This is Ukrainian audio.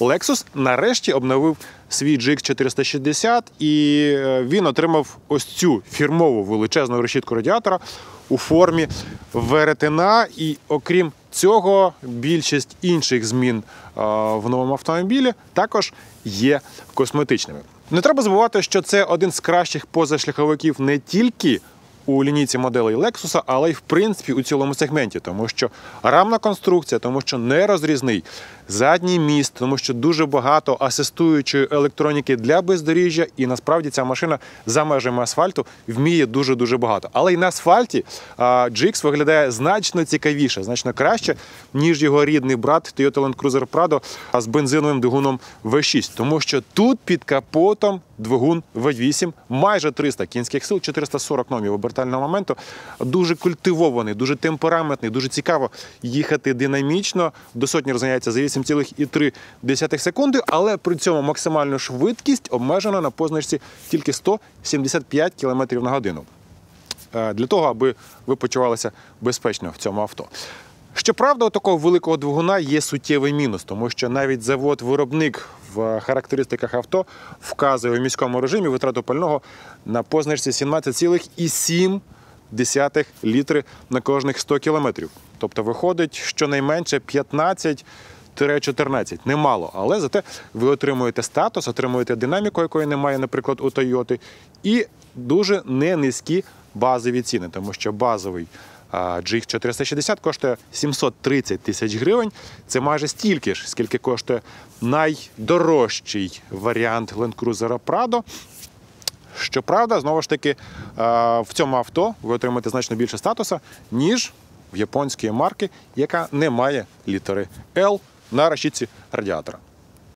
Lexus нарешті обновив свій GX 460 і е, він отримав ось цю фірмову величезну решітку радіатора у формі веретена. І окрім цього, більшість інших змін е, в новому автомобілі також є косметичними. Не треба забувати, що це один з кращих позашляховиків не тільки у лінійці моделей Lexus, але й в принципі у цілому сегменті, тому що рамна конструкція, тому що нерозрізний задній міст, тому що дуже багато асистуючої електроніки для бездоріжжя, і насправді ця машина за межами асфальту вміє дуже дуже багато. Але й на асфальті GX виглядає значно цікавіше, значно краще, ніж його рідний брат Toyota Land Cruiser Prado з бензиновим двигуном V6, тому що тут під капотом двигун V8, майже 300 кінських сил, 440 номів обертального моменту. Дуже культивований, дуже темпераментний, дуже цікаво їхати динамічно. До сотні розганяється за 8,3 секунди, але при цьому максимальну швидкість обмежена на позначці тільки 175 км на годину. Е, Для того, аби ви почувалися безпечно в цьому авто. Щоправда, у такого великого двигуна є суттєвий мінус, тому що навіть завод-виробник в характеристиках авто вказує у міському режимі витрату пального на позначці 17,7 літри на кожних 100 кілометрів. Тобто виходить щонайменше 15 14. Немало, але зате ви отримуєте статус, отримуєте динаміку, якої немає, наприклад, у Тойоти, і дуже не низькі базові ціни, тому що базовий а, GX 460 коштує 730 тисяч гривень. Це майже стільки ж, скільки коштує найдорожчий варіант Land Cruiser Prado. Щоправда, знову ж таки, в цьому авто ви отримаєте значно більше статуса, ніж в японської марки, яка не має літери L на решітці радіатора.